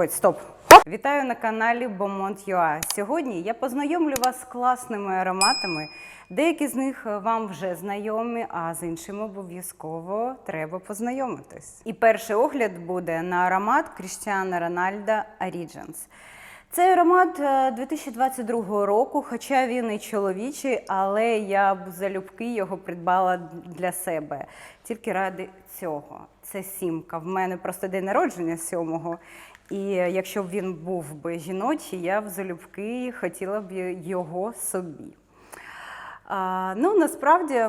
Ой, стоп. Вітаю на каналі Beaumont.ua. Сьогодні я познайомлю вас з класними ароматами. Деякі з них вам вже знайомі, а з іншими обов'язково треба познайомитись. І перший огляд буде на аромат Кріштіана Рональда Origins. Цей аромат е, 2022 року, хоча він і чоловічий, але я б залюбки його придбала для себе тільки ради цього. Це сімка. В мене просто день народження сьомого. І якщо б він був би жіночий, я б залюбки хотіла б його собі. А, ну, насправді,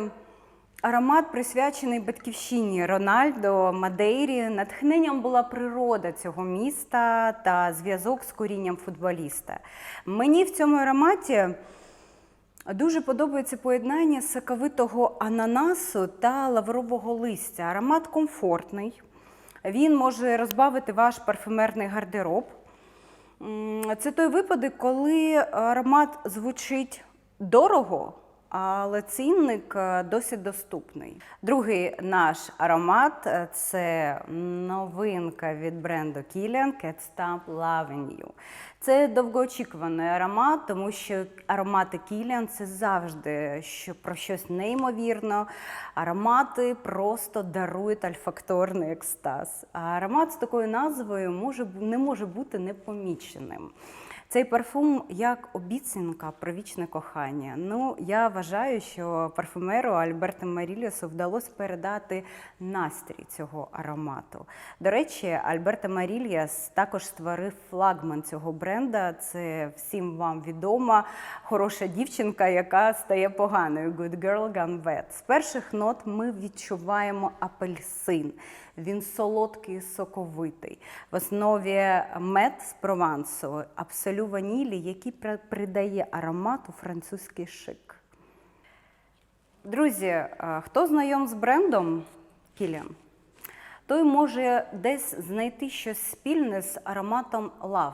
аромат присвячений батьківщині Рональдо Мадейрі. Натхненням була природа цього міста та зв'язок з корінням футболіста. Мені в цьому ароматі дуже подобається поєднання соковитого ананасу та лаврового листя. Аромат комфортний. Він може розбавити ваш парфюмерний гардероб. Це той випадок, коли аромат звучить дорого, але цінник е, досить доступний. Другий наш аромат е, це новинка від бренду Kilian Cat Stamp You. Це довгоочікуваний аромат, тому що аромати Kilian – це завжди про щось неймовірно. Аромати просто дарують альфакторний екстаз. А аромат з такою назвою може, не може бути непоміченим. Цей парфум як обіцянка про вічне кохання. Ну, я вважаю, що парфумеру Альберту Маріліусу вдалося передати настрій цього аромату. До речі, Альберто Марільяс також створив флагман цього бренда. Це всім вам відома хороша дівчинка, яка стає поганою. Good girl gone bad. З перших нот ми відчуваємо апельсин. Він солодкий соковитий. В основі мед з Провансу, абсолю ванілі, який придає аромату французький шик. Друзі, е, хто знайом з брендом Kilian, той може десь знайти щось спільне з ароматом Love.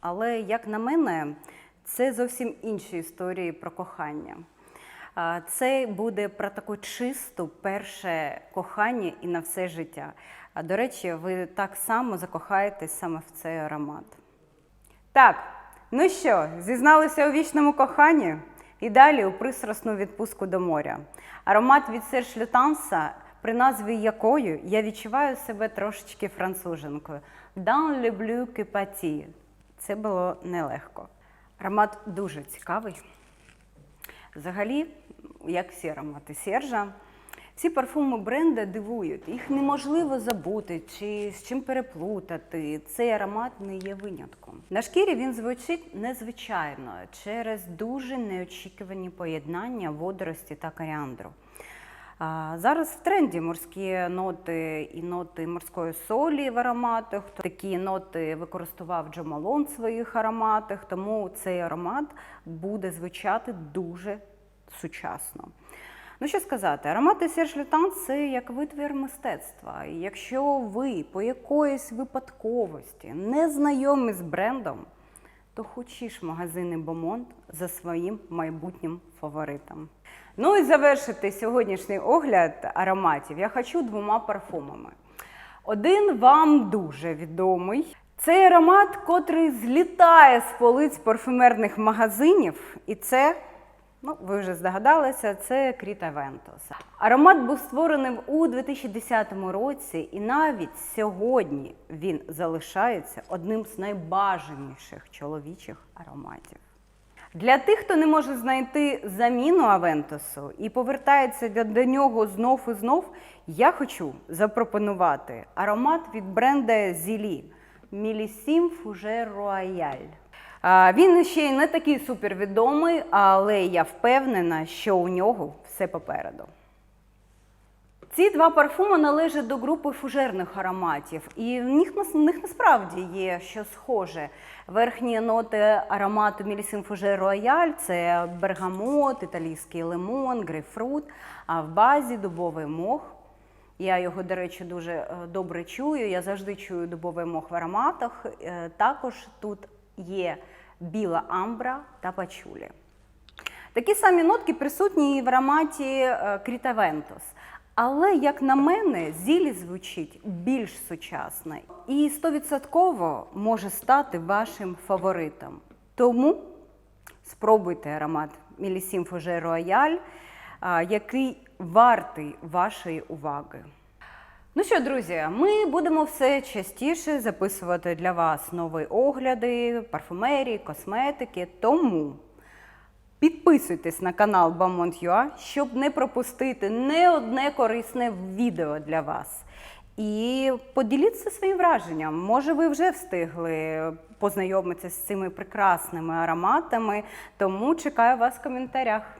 Але, як на мене, це зовсім інші історії про кохання. Це буде про таке чисту перше кохання і на все життя. До речі, ви так само закохаєтесь саме в цей аромат. Так, ну що, зізналися у вічному коханні? І далі у пристрасну відпустку до моря. Аромат від Серж Лютанса, при назві якою я відчуваю себе трошечки француженкою. Dans le bleu que. Це було нелегко. Аромат дуже цікавий. Взагалі, як всі аромати Сержа, ці парфуми бренда дивують. Їх неможливо забути чи з чим переплутати. Цей аромат не є винятком. На шкірі він звучить незвичайно через дуже неочікувані поєднання водорості та коріандру. Зараз в тренді морські ноти і ноти морської солі в ароматах. Такі ноти використовував Джо Малон в своїх ароматах, тому цей аромат буде звучати дуже сучасно. Ну що сказати, аромати Серж Лютан – це як витвір мистецтва. І якщо ви по якоїсь випадковості не знайомі з брендом, то хочеш магазини Бомонт за своїм майбутнім фаворитом. Ну і завершити сьогоднішній огляд ароматів я хочу двома парфумами. Один вам дуже відомий. Цей аромат, котрий злітає з полиць парфюмерних магазинів, і це, ну ви вже здогадалися, це Кріта Вентос. Аромат був створений у 2010 році, і навіть сьогодні він залишається одним з найбажаніших чоловічих ароматів. Для тих, хто не може знайти заміну Авентосу і повертається до, нього знов і знов, я хочу запропонувати аромат від бренда Зілі Мілісім Фуже Рояль. Він ще не такий супервідомий, але я впевнена, що у нього все попереду. Ці два парфуми належать до групи фужерних ароматів, і в них, в них насправді є що схоже. Верхні ноти аромату Мілісін Фуже Рояль це бергамот, італійський лимон, грейпфрут, а в базі дубовий мох. Я його, до речі, дуже е, добре чую. Я завжди чую дубовий мох в ароматах. Е, Також тут є біла амбра та пачулі. Такі самі нотки присутні і в ароматі е, Кріта Вентос. Але, як на мене, зілі звучить більш сучасно і 100% може стати вашим фаворитом. Тому спробуйте аромат Мілісім Фуже Рояль, який вартий вашої уваги. Ну що, друзі, ми будемо все частіше записувати для вас нові огляди, парфумерії, косметики. Тому підписуйтесь на канал Bamont.ua, щоб не пропустити не одне корисне відео для вас. І поділіться своїм враженням. Може, ви вже встигли познайомитися з цими прекрасними ароматами, тому чекаю вас в коментарях.